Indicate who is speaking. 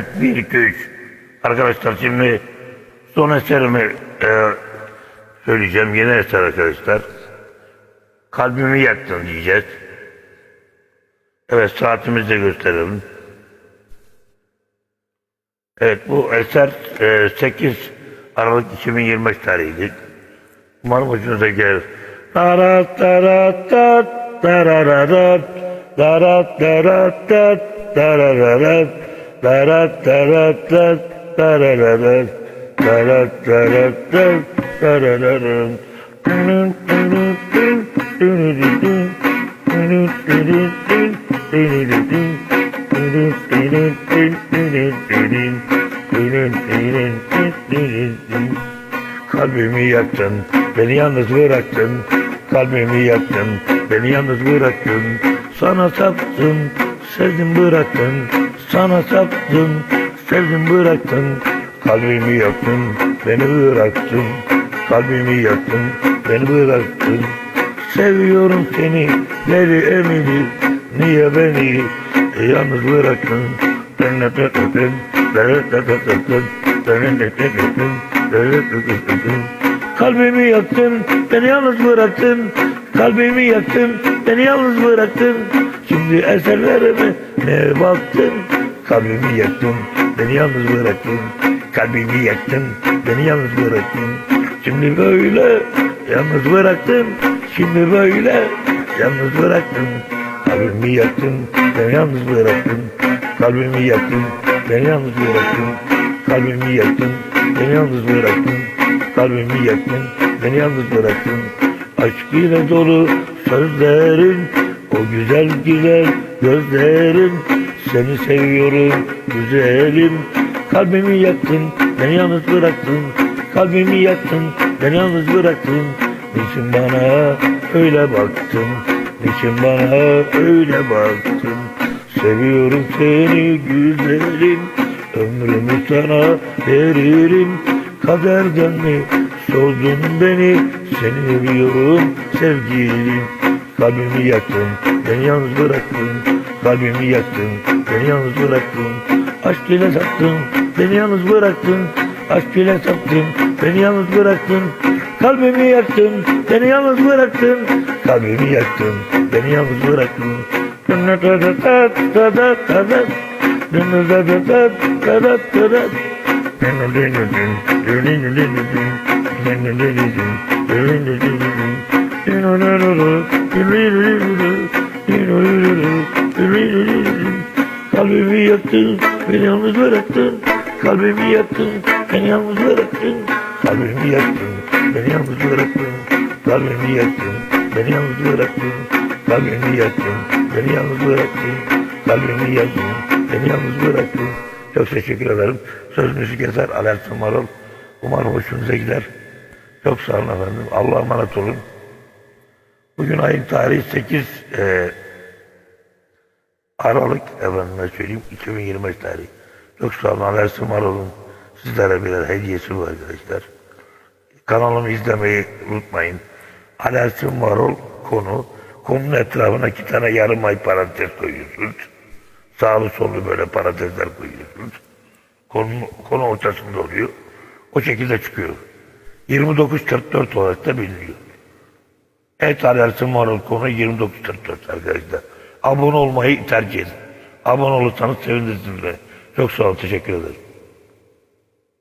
Speaker 1: Evet 1 2 3. Arkadaşlar şimdi son eserimi e, söyleyeceğim. Yeni eser arkadaşlar. Kalbimi yaktın diyeceğiz. Evet saatimizi de gösterelim. Evet bu eser e, 8 Aralık 2025 tarihiydi. Umarım hoşunuza gider. Tarat tarat tat tarararat tarat tarat tat tarararat tarat tarat tat tarararat tarat tarat tat tarararat Dünün, dünün, dün, dünün, dün, dünün, dünün, dün, dünün, dün, dünün, dünün, dün, dünün, dünün, dünün, dünün, dün, dünün, dün. Kalbimi yaktın, beni yalnız bıraktın. Kalbimi yaktın, beni yalnız bıraktın. Sana saptım, sevdim bıraktın. Sana saptım, sevdim bıraktın. Kalbimi yaktın, beni bıraktın. Kalbimi yaktın, beni bıraktın. Seviyorum seni, deli emili. Niye beni yalnız bıraktın? Kalbimi yaktın, beni yalnız bıraktın. Kalbimi yaktın, beni yalnız bıraktın. Şimdi eserlerime ne baktın? Kalbimi yaktın, beni yalnız bıraktın. Kalbimi yaktın, beni yalnız bıraktın. Şimdi böyle yalnız bıraktın. Şimdi böyle yalnız bıraktın. Kalbimi yaktın, beni yalnız bıraktın. Kalbimi yaktın, beni yalnız bıraktın. Kalbimi yaktın, beni yalnız bıraktın. Kalbimi yaktın, beni yalnız bıraktın. Aşk ile dolu sözlerin, o güzel güzel gözlerin. Seni seviyorum güzelim. Kalbimi yaktın, beni yalnız bıraktın. Kalbimi yaktın, beni yalnız bıraktın. Niçin bana öyle baktın? Niçin bana öyle baktın? Seviyorum seni güzelim. Ömrümü sana veririm. Kaderden mi soldun beni? Seni seviyorum sevgilim. Kalbimi yaktın, beni yalnız bıraktın. Kalbimi yaktın, beni yalnız bıraktın. Aşk ile sattın, beni yalnız bıraktın. Aşk ile sattın, beni yalnız bıraktın. Kalbimi yaktın, beni yalnız bıraktın. Kalbimi yaktın, beni yalnız bıraktın. Kalbimi yaktın, beni yalnız bıraktın. Kalbimi yaktın, beni yalnız bıraktın. Kalbimi yaktın, beni yalnız bıraktın. Kalbimi yaktın, beni yalnız bıraktın. Kalbimi yaktın, beni yalnız bıraktın. Kalbimi yaktın, beni yalnız bıraktın. Çok teşekkür ederim. Söz müzik Alertin Marul. Umarım hoşunuza gider. Çok sağ olun efendim. Allah'a emanet olun. Bugün ayın tarihi 8 e, Aralık efendime söyleyeyim 2025 tarihi. Çok sağ olun. Alertin Marul'un sizlere birer hediyesi bu arkadaşlar. Kanalımı izlemeyi unutmayın. Alertin Marul konu. Konunun etrafına iki tane yarım ay parantez koyuyorsunuz. Sağlı sollu böyle parantezler koyuyorsunuz. Konu, konu ortasında oluyor. O şekilde çıkıyor. 29.44 olarak da biliniyor. Evet Alertin Marul konu 29.44 arkadaşlar. Abone olmayı tercih edin. Abone olursanız sevinirsiniz beni. Çok sağ olun. Teşekkür ederim.